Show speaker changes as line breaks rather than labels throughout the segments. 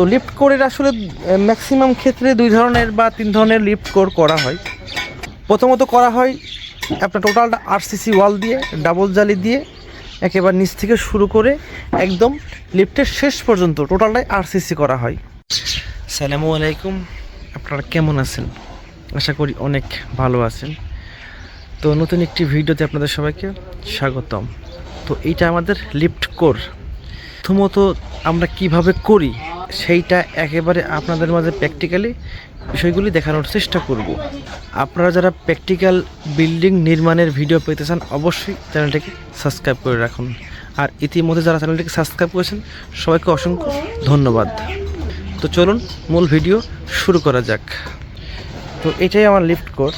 তো লিফট কোরের আসলে ম্যাক্সিমাম ক্ষেত্রে দুই ধরনের বা তিন ধরনের লিফট কোর করা হয়। প্রথমত করা হয় আপনার টোটালটা আরসিসি ওয়াল দিয়ে ডাবল জালি দিয়ে, একেবারে নিচ থেকে শুরু করে একদম লিফটের শেষ পর্যন্ত টোটালটাই আরসিসি করা হয়। সালামু আলাইকুম, আপনারা কেমন আছেন? আশা করি অনেক ভালো আছেন। তো নতুন একটি ভিডিওতে আপনাদের সবাইকে স্বাগতম। তো এইটা আমাদের লিফট কোর প্রথমত আমরা কীভাবে করি? সেইটা একেবারে আপনাদের মাঝে প্র্যাকটিক্যালি বিষয়গুলি দেখানোর চেষ্টা করব। আপনারা যারা প্র্যাকটিক্যাল বিল্ডিং নির্মাণের ভিডিও পেতে চান, অবশ্যই চ্যানেলটিকে সাবস্ক্রাইব করে রাখুন। আর ইতিমধ্যে যারা চ্যানেলটিকে সাবস্ক্রাইব করেছেন, সবাইকে অসংখ্য ধন্যবাদ। তো চলুন, মূল ভিডিও শুরু করা যাক। তো এটাই আমার লিফট কোর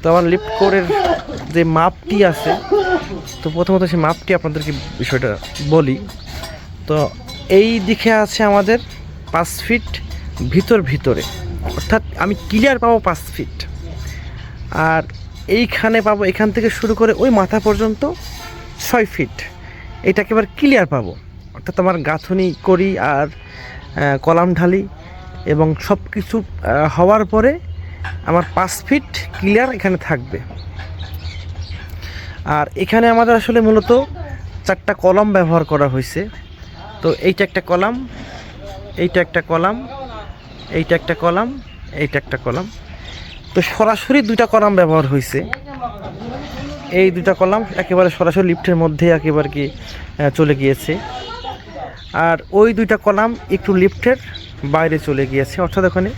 তো আমার লিফট কোরের যে মাপটি আছে, তো প্রথমত সেই মাপটি আপনাদেরকে বিষয়টা বলি। তো এই দিকে আছে আমাদের পাঁচ ফিট ভিতর ভিতরে। অর্থাৎ আমি ক্লিয়ার পাবো পাঁচ ফিট আর এইখানে পাবো, এখান থেকে শুরু করে ওই মাথা পর্যন্ত ছয় ফিট এটা একেবারে ক্লিয়ার পাবো। অর্থাৎ আমার গাঁথনি করি আর কলাম ঢালি এবং সব কিছু হওয়ার পরে আমার পাঁচ ফিট ক্লিয়ার এখানে থাকবে। আর এখানে আমাদের আসলে মূলত চারটা কলম ব্যবহার করা হয়েছে। তো এইটা একটা কলাম, এইটা একটা কলাম, এইটা একটা কলাম, এইটা একটা কলাম। তো সরাসরি দুইটা কলাম ব্যবহার হয়েছে। এই দুইটা কলাম একেবারে সরাসরি লিফটের মধ্যে একেবারে কি চলে গিয়েছে। আর ওই দুইটা কলাম একটু লিফটের বাইরে চলে গিয়েছে। অর্থাৎ ওখানে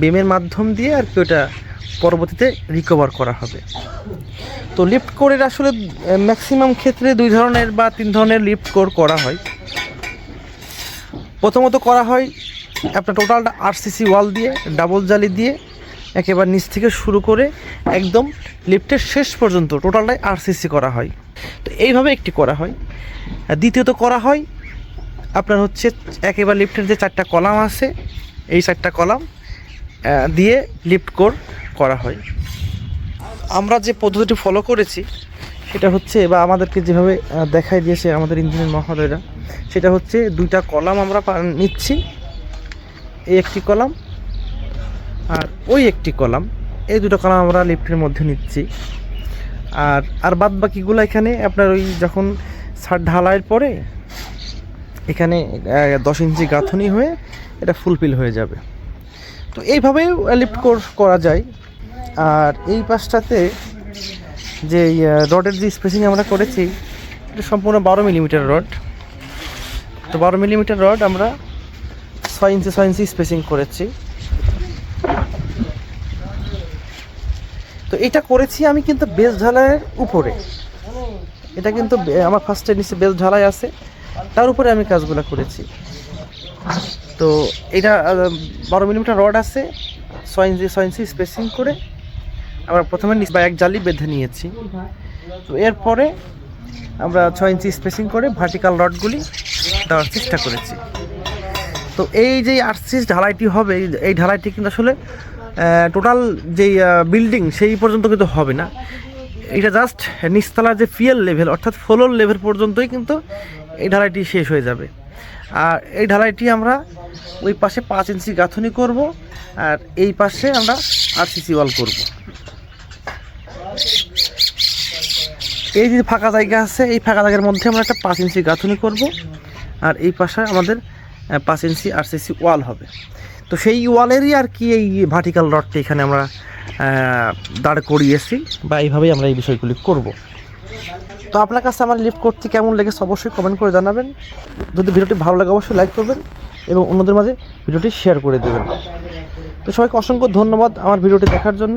বেমের মাধ্যম দিয়ে আর কি ওটা পরবর্তীতে রিকভার করা হবে। তো লিফট কোরের আসলে ম্যাক্সিমাম ক্ষেত্রে দুই ধরনের বা তিন ধরনের লিফট কোর করা হয়। প্রথমত করা হয় আপনার টোটালটা আরসিসি ওয়াল দিয়ে, ডাবল জালি দিয়ে একেবারে নিচ থেকে শুরু করে একদম লিফটের শেষ পর্যন্ত টোটালটাই আরসিসি করা হয়। তো এইভাবে একটি করা হয়। দ্বিতীয়ত করা হয় আপনার হচ্ছে একেবারে লিফটের যে চারটা কলাম আছে, এই চারটা কলাম দিয়ে লিফট কোর করা হয়। আমরা যে পদ্ধতিটি ফলো করেছি সেটা হচ্ছে, বা আমাদেরকে যেভাবে দেখাই দিয়েছে আমাদের ইঞ্জিনিয়ার মহোদয়রা, সেটা হচ্ছে দুইটা কলাম আমরা নিচ্ছি। এই একটি কলাম আর ওই একটি কলাম। এই দুটো কলাম আমরা লিফটের মধ্যে নিচ্ছি। আর আর বাদ বাকিগুলো এখানে আপনার ওই যখন ছাদ ঢালাইয়ের পরে এখানে দশ ইঞ্চি গাঁথনি হয়ে এটা ফুলফিল হয়ে যাবে। তো এইভাবেও লিফট করা যায়। আর এই পাশটাতে যে রডের যে স্পেসিং আমরা করেছি, এটা সম্পূর্ণ বারো মিলিমিটার রড তো বারো মিলিমিটার রড আমরা ছয় ইঞ্চি ছয় ইঞ্চি স্পেসিং করেছি। তো এটা করেছি আমি কিন্তু বেস ঢালাইয়ের উপরে। এটা কিন্তু আমার ফার্স্টের নিচে বেস ঢালাই আছে। তার উপরে আমি কাজগুলো করেছি। তো এটা বারো মিলিমিটার রড আছে, ছয় ইঞ্চি ছয় ইঞ্চি স্পেসিং করে। আমরা প্রথমে নিচ বা এক জালি বেঁধে নিয়েছি। তো এরপরে আমরা ছয় ইঞ্চি স্পেসিং করে ভার্টিক্যাল রডগুলি দেওয়ার চেষ্টা করেছি। তো এই যে আরসিস ঢালাইটি হবে, এই- ঢালাইটি কিন্তু আসলে টোটাল যেই বিল্ডিং সেই পর্যন্ত কিন্তু হবে না। এটা জাস্ট নিচতলার যে ফিয়েল লেভেল অর্থাৎ ফ্লোর লেভেল পর্যন্তই কিন্তু এই ঢালাইটি শেষ হয়ে যাবে। আর এই ঢালাইটি আমরা ওই পাশে পাঁচ ইঞ্চি গাঁথনি করব, আর এই পাশে আমরা আর আরসিসি ওয়াল করব। এই যে ফাঁকা জায়গা আছে, এই ফাঁকা জায়গার মধ্যে আমরা একটা পাঁচ ইঞ্চি গাঁথনি করব। আর এই পাশে আমাদের পাঁচ ইঞ্চি আরসিসি ওয়াল হবে। তো সেই ওয়ালেরই আর কি এই ভার্টিক্যাল রডটি এখানে আমরা দাঁড় করিয়েছি বা এইভাবেই আমরা এই বিষয়গুলি করব। তো আপনার কাছে আমার লিফট করতে কেমন লেগেছে অবশ্যই কমেন্ট করে জানাবেন। যদি ভিডিওটি ভালো লাগে অবশ্যই লাইক করবেন এবং অন্যদের মাঝে ভিডিওটি শেয়ার করে দেবেন। তো সবাইকে অসংখ্য ধন্যবাদ আমার ভিডিওটি দেখার জন্য।